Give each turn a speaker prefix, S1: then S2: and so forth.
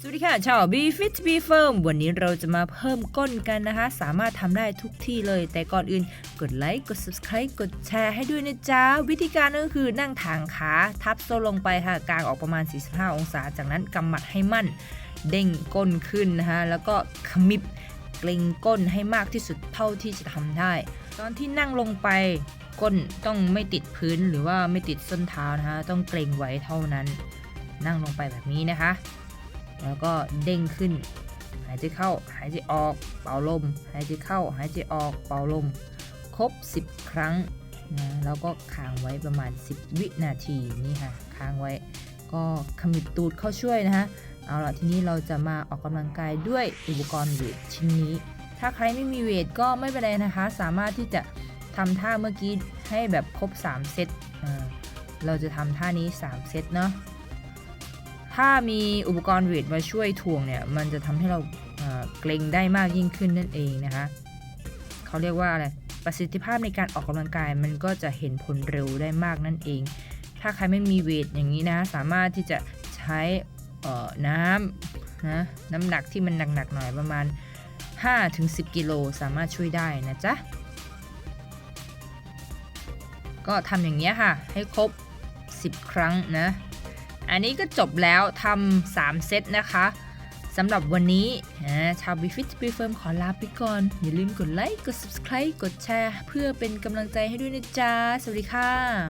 S1: สวัสดีค่ะชาว b f i t b Firm วันนี้เราจะมาเพิ่มก้นกันนะคะ สามารถทำได้ทุกที่เลย แต่ก่อนอื่นกดไลค์กด subscribe กดแชร์ให้ด้วยนะจ๊ะ วิธีการก็คือนั่งทางขาทับโซลงไปค่ะกางออกประมาณ 45 องศา จากนั้นกำหมัดให้มั่น เด้งก้นขึ้นนะคะ แล้วก็ขมิบเกรงก้นให้มากที่สุดเท่าที่จะทำได้ ตอนที่นั่งลงไปก้นต้องไม่ติดพื้นหรือว่าไม่ติดส้นเท้านะคะต้องเกรงไว้เท่านั้น นั่งลงไปแบบนี้นะคะ แล้วก็เด้งขึ้น หายใจเข้า หายใจออก เป่าลม หายใจเข้า หายใจออก เป่าลม ครบ 10 ครั้งนะแล้วก็ค้างไว้ประมาณ 10 วินาทีนี่ค่ะ ค้างไว้ ก็ขมิบตูดเข้าช่วยนะคะเอาละทีนี้เราจะมาออกกำลังกายด้วยอุปกรณ์เวทชิ้นนี้ ถ้าใครไม่มีเวทก็ไม่เป็นไรนะคะ สามารถที่จะทำท่าเมื่อกี้ให้แบบครบ 3 เซตเราจะทำท่านี้ 3 เซตเนาะ ถ้ามีอุปกรณ์เวทมาช่วยถ่วงเนี่ย มันจะทำให้เราเเกรงได้มากยิ่งขึ้นนั่นเองนะคะเขาเรียกว่าอะไรประสิทธิภาพในการออกกำลังกายมันก็จะเห็นผลเร็วได้มากนั่นเอง ถ้าใครไม่มีเวทอย่างนี้นะ สามารถที่จะใช้น้ำนะน้ำหนักที่มันหนักๆหน่อยประมาณ 5-10 กิโลสามารถช่วยได้นะจ๊ะ ก็ทำอย่างนี้ยค่ะ ให้ครบ 10 ครั้งนะ อันนี้ก็จบแล้วทำ3เซตนะคะสำหรับวันนี้ชาว b f i t b Firm ขอลาไปก่อน อย่าลืมกดไลค์ กด subscribe กดแชร์ เพื่อเป็นกำลังใจให้ด้วยนะจ๊ะ สวัสดีค่ะ